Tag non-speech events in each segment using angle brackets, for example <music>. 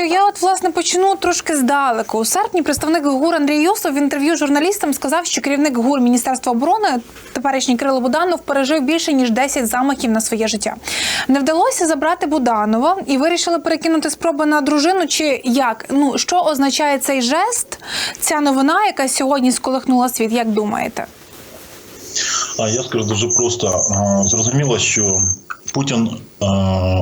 Андрію, я от власне почну трошки здалеку. У серпні представник ГУР Андрій Юсов в інтерв'ю журналістам сказав, що керівник ГУР Міністерства оборони, теперішній Кирило Буданов, пережив більше ніж 10 замахів на своє життя. Не вдалося забрати Буданова і вирішили перекинути спроби на дружину. Чи як? Ну що означає цей жест? Ця новина, яка сьогодні сколихнула світ? Як думаєте? А я скажу дуже просто зрозуміло, що Путін е,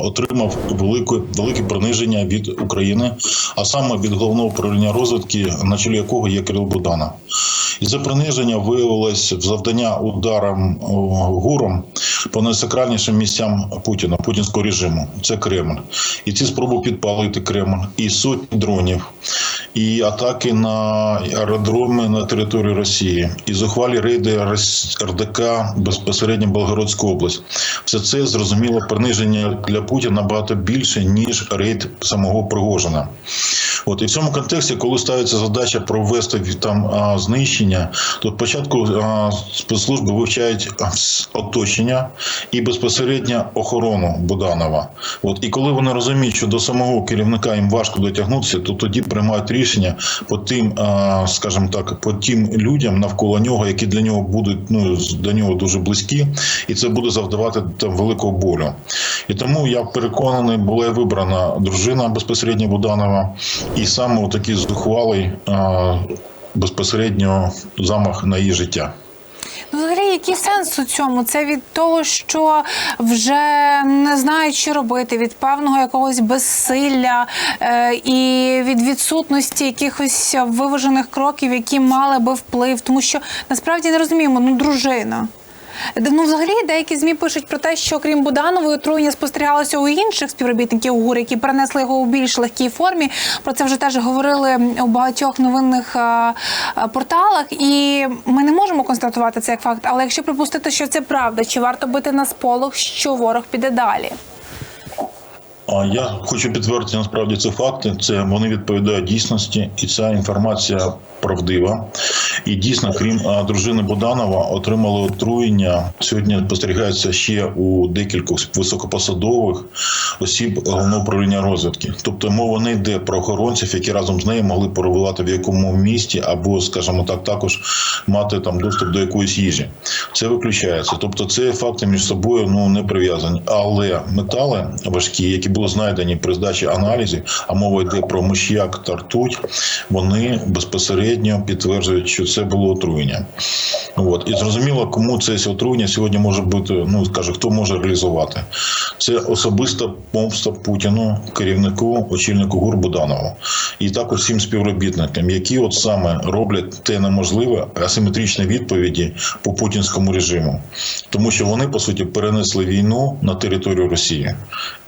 отримав велике велике приниження від України, а саме від головного управління розвитки, на чолі якого є Кирил Будана, І це приниження виявилось в завдання ударом гуром по найсакральнішим місцям Путіна, путінського режиму. Це Кремль. І ці спроби підпалити Кремль, і сотні дронів, і атаки на аеродроми на території Росії, і зухвалі рейди РДК безпосередньо Болгородську область. Все це зрозуміло приниження для Путіна набагато більше ніж рейд самого Пригожина. От і в цьому контексті, коли ставиться задача провести там знищення, то спочатку спецслужби вивчають оточення і безпосередньо охорону Буданова. От і коли вони розуміють, що до самого керівника їм важко дотягнутися, то тоді приймають рішення по тим, скажімо так, по тим людям навколо нього, які для нього будуть ну до нього дуже близькі, і це буде завдавати там великого болю. І тому я переконаний, була вибрана дружина безпосередньо Буданова, і саме такий зухвалий безпосередньо замах на її життя. Ну, взагалі, який сенс у цьому? Це від того, що вже не знають, що робити, від певного якогось безсилля е, і від відсутності якихось виважених кроків, які мали би вплив. Тому що насправді не розуміємо, ну дружина. Ну, взагалі, деякі змі пишуть про те, що крім Буданової отруєння спостерігалося у інших співробітників ГУР, які перенесли його у більш легкій формі. Про це вже теж говорили у багатьох новинних порталах. І ми не можемо констатувати це як факт. Але якщо припустити, що це правда, чи варто бити на сполох, що ворог піде далі? А я хочу підтвердити насправді це факти. Це вони відповідають дійсності, і ця інформація правдива. І дійсно, крім дружини Буданова, отримали отруєння. Сьогодні спостерігається ще у декількох високопосадових осіб головного управління розвідки. Тобто мова не йде про охоронців, які разом з нею могли перебувати в якому місті, або, скажімо так, також мати там доступ до якоїсь їжі. Це виключається. Тобто, це факти між собою ну не прив'язані. Але метали важкі, які були знайдені при здачі аналізів, а мова йде про миш'як та ртуть, вони безпосередньо підтверджують, що це було отруєння. От і зрозуміло, кому це отруєння сьогодні може бути. Ну скаже, хто може реалізувати. Це особиста помста Путіну, керівнику, очільнику ГУР Буданову, і також всім співробітникам, які от саме роблять те неможливе асиметричні відповіді по путінському режиму, тому що вони по суті перенесли війну на територію Росії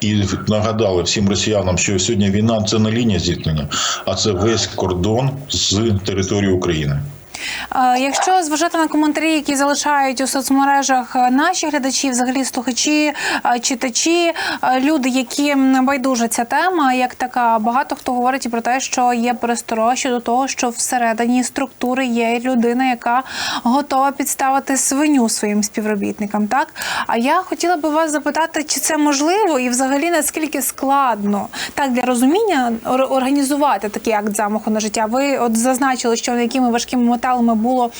і нагадали всім росіянам, що сьогодні війна це не лінія зіткнення, а це весь кордон з території України. Е, Якщо зважати на коментарі, які залишають у соцмережах е, наші глядачі, взагалі слухачі, е, читачі, люди, які байдужа ця тема, як така, багато хто говорить про те, що є пересторога щодо того, що всередині структури є людина, яка готова підставити свиню своїм співробітникам. Так а я хотіла би вас запитати, чи це можливо, і взагалі наскільки складно так для розуміння організувати такий акт замаху на життя. Ви от зазначили, що якими важкими металами було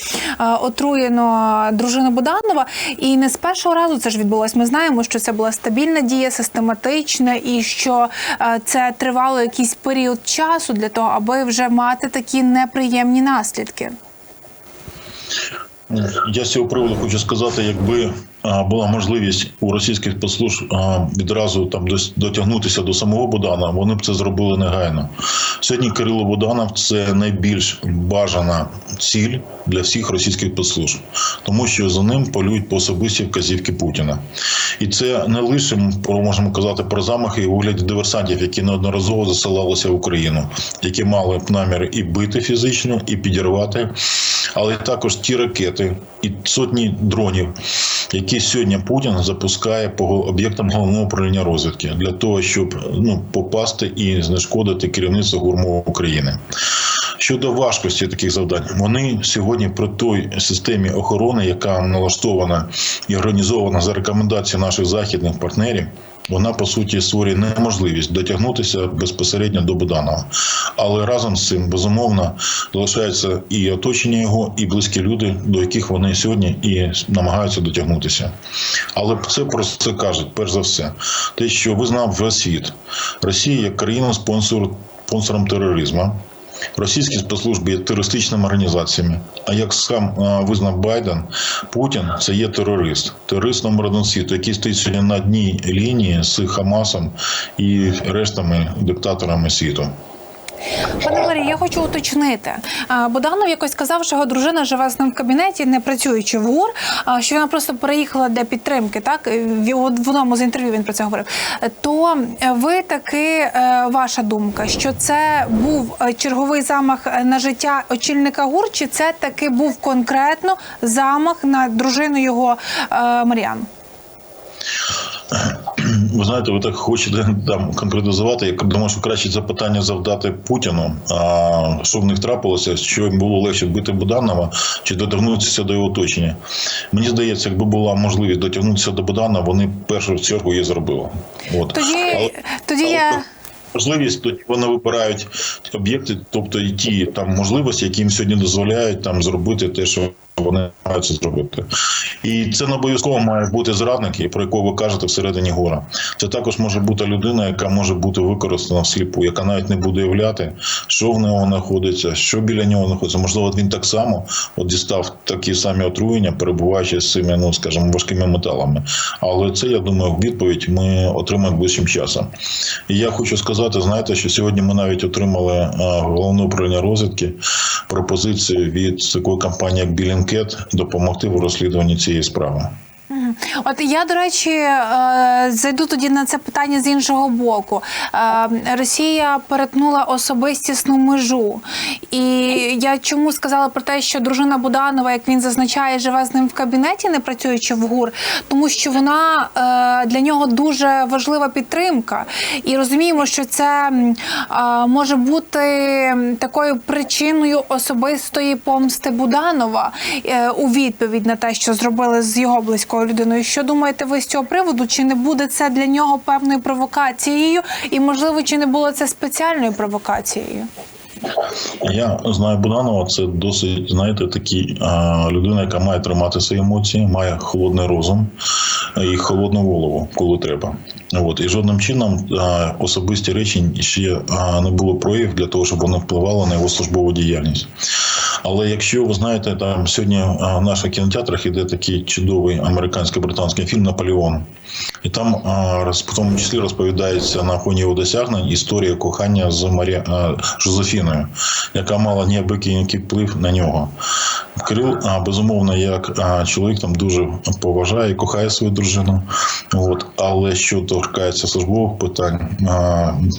е, отруєно дружину Буданова, і не з першого разу це ж відбулось. Ми знаємо, що це була стабільна дія, систематична, і що е, це тривало якийсь період часу для того, аби вже мати такі неприємні наслідки. Я з цього приводу хочу сказати, якби була можливість у російських спецслужб відразу там дотягнутися до самого Будана, вони б це зробили негайно. Сьогодні Кирило Буданов це найбільш бажана ціль для всіх російських спецслужб, тому що за ним полюють по особисті вказівки Путіна. І це не лише про можемо казати про замахи у вигляді диверсантів, які неодноразово засилалися в Україну, які мали б наміри і бити фізично, і підірвати, але також ті ракети і сотні дронів, які сьогодні Путін запускає по об'єктам головного управління розвідки для того, щоб ну попасти і знешкодити керівництво гурмову України. Щодо важкості таких завдань, вони сьогодні при той системі охорони, яка налаштована і організована за рекомендацією наших західних партнерів, вона по суті створює неможливість дотягнутися безпосередньо до Буданова. Але разом з цим безумовно залишається і оточення його, і близькі люди, до яких вони сьогодні і намагаються дотягнутися. Але це про це кажуть, перш за все, те, що визнав весь світ, Росія як країна спонсор спонсором тероризму. Російські спецслужби є терористичними організаціями. А як сам визнав Байден, Путін це є терорист, терорист номер один світу, який стоїть сьогодні на одній лінії з Хамасом і рештами диктаторами світу. Валерій, я хочу уточнити. А, Буданов якось сказав, що його дружина живе з ним в кабінеті, не працюючи в ГУР, що вона просто переїхала для підтримки. Так в одному з інтерв'ю він про це говорив. То е, ви таки е, ваша думка, що це був е, черговий замах на життя очільника ГУР, чи це таки був конкретно замах на дружину його Маріану? Ви знаєте, ви так хочете <laughs> там конкретизувати. Я думаю, що краще це питання завдати Путіну. А що в них трапилося? Що їм було легше вбити Буданова чи дотягнутися до його оточення? Мені здається, якби була можливість дотягнутися до Буданова, вони першу чергу її зробили. От Тоді, Але- тоді але я. можливість, тоді вони вибирають об'єкти, тобто і ті там можливості, які їм сьогодні дозволяють там зробити те, що вони мають це зробити. І це не обов'язково має бути зрадник, про якого ви кажете всередині гора. Це також може бути людина, яка може бути використана всліпу, яка навіть не буде являти, що в нього знаходиться, що біля нього знаходиться. Можливо, він так само от дістав такі самі отруєння, перебуваючи з цими, ну скажімо, важкими металами. Але це я думаю, відповідь ми отримаємо ближчим часом. І я хочу сказати, знаєте, що сьогодні ми навіть отримали а, головне управління розвідки пропозицію від такої компанії, як Білінкет, допомогти в розслідуванні цієї справи. От я, до речі, е, зайду тоді на це питання з іншого боку. Е, Росія перетнула особистісну межу. І я чому сказала про те, що дружина Буданова, як він зазначає, живе з ним в кабінеті, не працюючи в ГУР, тому що вона е, для нього дуже важлива підтримка. І розуміємо, що це може бути такою причиною особистої помсти Буданова у відповідь на те, що зробили з його близькою людиною. Що думаєте ви з цього приводу? Чи не буде це для нього певною провокацією? І можливо, чи не було це спеціальною провокацією? Я знаю Буданова, це досить, знаєте, такі а, людина, яка має тримати свої емоції, має холодний розум і холодну голову, коли треба. От і жодним чином особисті речі ще не було прояв для того, щоб вони впливали на його службову діяльність. Але якщо ви знаєте, там сьогодні в наших кінотеатрах іде такий чудовий американсько-британський фільм Наполеон, і там в тому числі розповідається на фоні його досягнень історія кохання з Марія Жозефіною, яка мала неабиякий вплив на нього. Кирил, безумовно, як чоловік там дуже поважає і кохає свою дружину. От, але що торкається службових питань,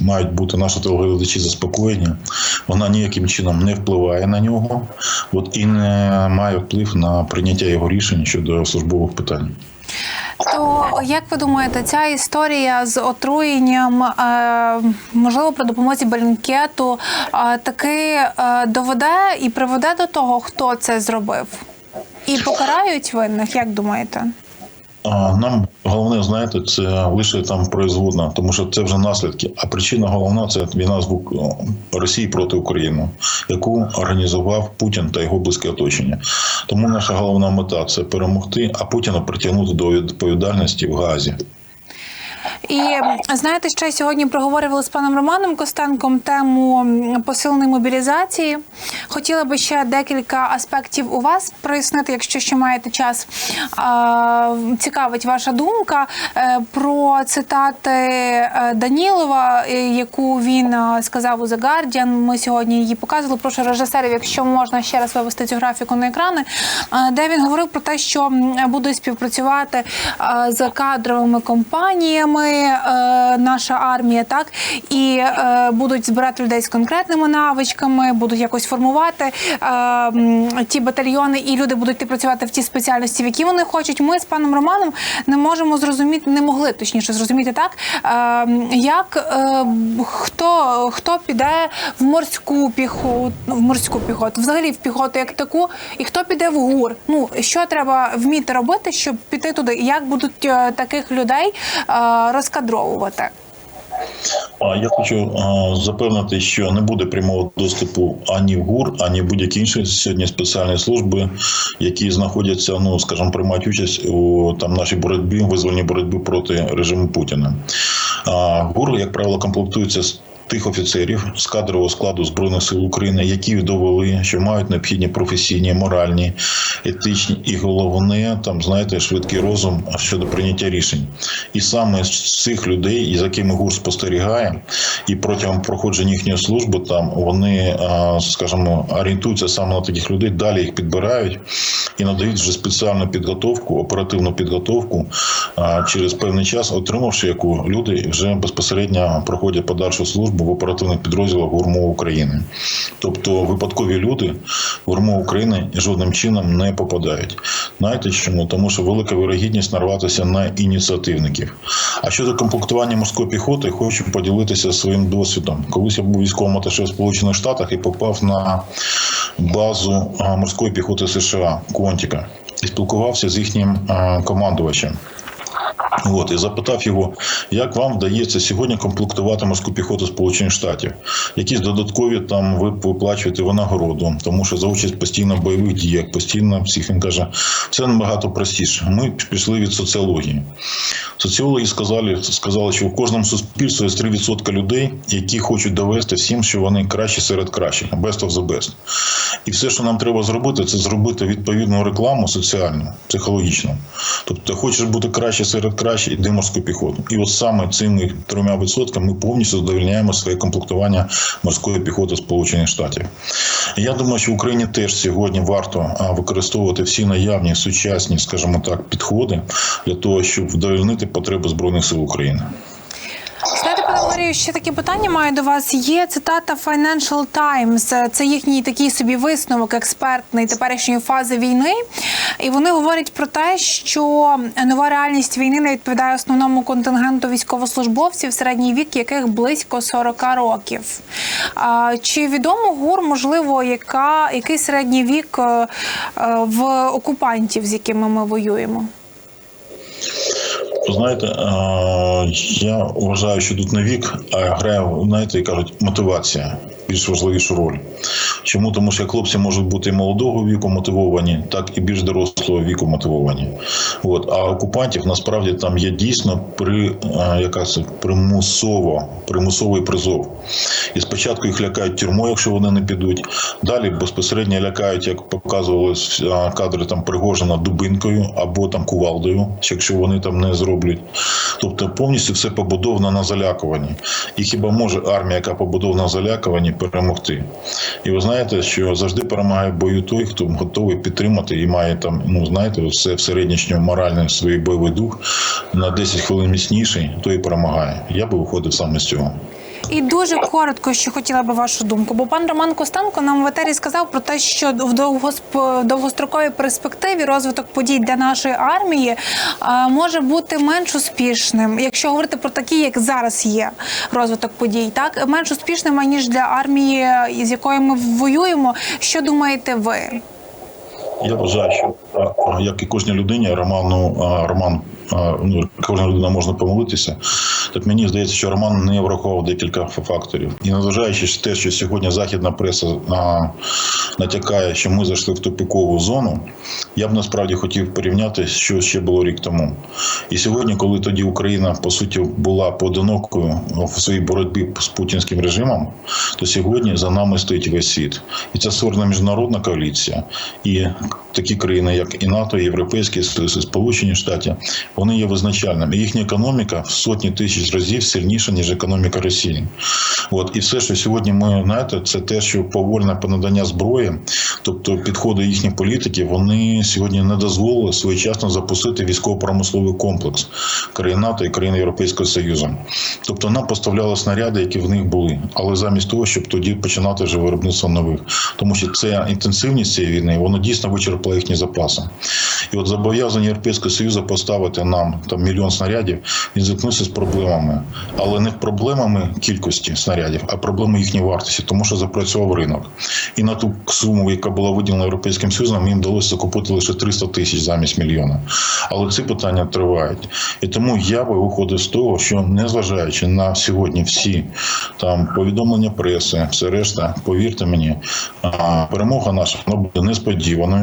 мають бути наші телеглядачі заспокоєні. Вона ніяким чином не впливає на нього, от і не має вплив на прийняття його рішень щодо службових питань. То як ви думаєте, ця історія з отруєнням, е, можливо, при допомозі Белінкету, е, таки е, доведе і приведе до того, хто це зробив? І покарають винних, як думаєте? Нам головне, знаєте, це лише там производна, тому що це вже наслідки. А причина головна це війна з Росії проти України, яку організував Путін та його близьке оточення. Тому наша головна мета це перемогти, а Путіна притягнути до відповідальності в Газі. І знаєте, ще сьогодні проговорювали з паном Романом Костенком тему посиленої мобілізації. Хотіла би ще декілька аспектів у вас прояснити, якщо ще маєте час. Цікавить ваша думка е, про цитати е, Данілова, е, яку він сказав у The Guardian. Ми сьогодні її показували. Прошу режисерів, якщо можна ще раз вивести цю графіку на екрани, де він говорив про те, що будуть співпрацювати з кадровими компаніями, наша армія, так і будуть збирати людей з конкретними навичками, будуть якось формувати е, ті батальйони, і люди будуть йти працювати в ті спеціальності, в які вони хочуть. Ми з паном Романом не можемо зрозуміти, не могли точніше зрозуміти так, е, як е, хто, хто піде в морську піхоту, в морську піхоту, взагалі в піхоту як таку, і хто піде в ГУР. Ну що треба вміти робити, щоб піти туди? Як будуть е, таких людей е, розкадровувати? Я хочу запевнити, що не буде прямого доступу ані в ГУР, ані будь-які інші сьогодні спеціальні служби, які знаходяться, ну скажімо, приймають участь у там нашій боротьбі, визвольній боротьбі проти режиму Путіна. ГУР, як правило, комплектується з тих офіцерів з кадрового складу збройних сил України, які довели, що мають необхідні професійні, моральні, етичні і головне, там знаєте, швидкий розум щодо прийняття рішень. І саме з цих людей, з якими ГУР спостерігає, і протягом проходження їхньої служби, там вони, скажімо, орієнтуються саме на таких людей, далі їх підбирають і надають вже спеціальну підготовку, оперативну підготовку через певний час, отримавши яку люди вже безпосередньо проходять подальшу службу в оперативних підрозділах ГУРМО України. Тобто випадкові люди в ГУРМО України жодним чином не попадають. Знаєте чому? Тому що велика вирогідність нарватися на ініціативників. А щодо комплектування морської піхоти, хочу поділитися своїм досвідом. Колись я був військовим аташе в Сполучених Штатах і попав на базу морської піхоти США Контіка і спілкувався з їхнім командувачем. От і запитав його, як вам вдається сьогодні комплектувати морську піхоту Сполучених Штатів? Якісь додаткові там ви виплачуєте винагороду, тому що за участь постійно в бойових діях, постійно всіх він каже, все набагато простіше. Ми пішли від соціології. Соціологи сказали, сказали, що в кожному суспільстві є 3% людей, які хочуть довести всім, що вони кращі серед кращих, best of the best. І все, що нам треба зробити, це зробити відповідну рекламу соціальну, психологічну. Тобто, хочеш бути краще серед кращих, іди морську піхоту. І от саме цими трьома відсотками ми повністю задовольняємо своє комплектування морської піхоти Сполучених Штатів. Я думаю, що в Україні теж сьогодні варто використовувати всі наявні сучасні, скажімо так, підходи для того, щоб вдовольнити потреби збройних сил України. Валерію, ще таке питання маю до вас. Є цитата Financial Times, це їхній такий собі висновок експертний теперішньої фази війни. І вони говорять про те, що нова реальність війни не відповідає основному контингенту військовослужбовців, середній вік яких близько 40 років. Чи відомо ГУР, можливо, яка, який середній вік е, е, в окупантів, з якими ми воюємо? Ви Знаєте, я вважаю, що тут не вік, а грає, знаєте, кажуть, мотивація більш важливішу роль. Чому? Тому що хлопці можуть бути молодого віку мотивовані, так і більш дорослого віку мотивовані. От. А окупантів насправді там є дійсно при е, яка це примусово, примусовий призов. І спочатку їх лякають тюрмою, якщо вони не підуть. Далі безпосередньо лякають, як показували е, кадри там Пригожина дубинкою або там кувалдою, якщо вони там не зроблять. Тобто повністю все побудовано на залякуванні. І хіба може армія, яка побудована на залякуванні, перемогти? І ви знаєте, що завжди перемагає в бою той, хто готовий підтримати і має там, ну знаєте, все в середньому моральний свій бойовий дух на 10 хвилин міцніший, той і перемагає. Я би виходив саме з цього. І дуже коротко, що хотіла би вашу думку, бо пан Роман Костенко нам в етері сказав про те, що в довгостроковій перспективі розвиток подій для нашої армії може бути менш успішним, якщо говорити про такі, як зараз є розвиток подій, так менш успішним аніж для армії, з якою ми воюємо. Що думаєте ви? Я вважаю, що як і кожній людині, Роману Роман. Ну, кожна людина можна помилитися. Так мені здається, що Роман не врахував декілька факторів. І незважаючи на те, що сьогодні західна преса натякає, що ми зайшли в тупикову зону, я б насправді хотів порівняти, що ще було рік тому. І сьогодні, коли тоді Україна по суті була поодинокою в своїй боротьбі з путінським режимом, то сьогодні за нами стоїть весь світ. І це створена міжнародна коаліція. І такі країни, як і НАТО, і Європейський Союз, і Сполучені Штати, вони є визначальними. Їхня економіка в сотні тисяч разів сильніша, ніж економіка Росії. От і все, що сьогодні ми знаєте, це те, що повольне понадання зброї, тобто підходи їхніх політиків, вони сьогодні не дозволили своєчасно запустити військово-промисловий комплекс країн НАТО і країн Європейського Союзу. Тобто нам поставляли снаряди, які в них були, але замість того, щоб тоді починати вже виробництво нових, тому що це інтенсивність цієї війни, воно дійсно вичерпало їхні запаси. І от зобов'язання Європейського Союзу поставити нам там мільйон снарядів, він зіткнувся з проблемами, але не проблемами кількості снарядів, а проблеми їхньої вартості, тому що запрацював ринок. І на ту суму, яка була виділена європейським союзом, їм вдалося закупити лише 300 тисяч замість мільйона. Але ці питання тривають. І тому я би виходив з того, що незважаючи на сьогодні всі там повідомлення преси, все решта, повірте мені, перемога наша вона буде несподіваною.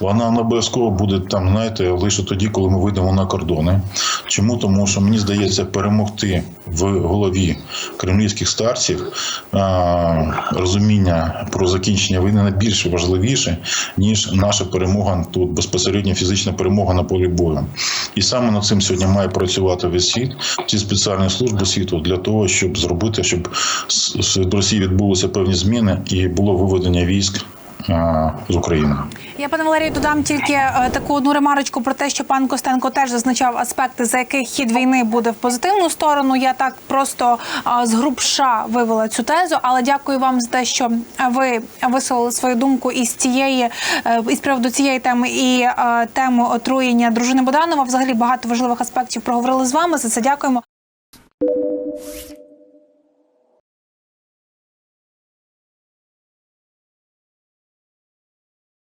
Вона не обов'язково буде там, знаєте, лише тоді, коли ми вийдемо на кордони. Чому? Тому що мені здається, перемогти в голові кремлівських старців розуміння про закінчення війни найбільш важливіше, ніж наша перемога тут безпосередньо фізична перемога на полі бою. І саме над цим сьогодні має працювати весь світ, ці спеціальні служби світу для того, щоб зробити, щоб з Росії відбулися певні зміни і було виведення військ з України. Я пане Валерію додам тільки е, таку одну ремарочку про те, що пан Костенко теж зазначав аспекти, за яких хід війни буде в позитивну сторону. Я так просто е, з грубша вивела цю тезу, але дякую вам за те, що ви висловили свою думку із цієї е, із приводу цієї теми і е, теми отруєння дружини Боданова. Взагалі багато важливих аспектів проговорили з вами. За це дякуємо.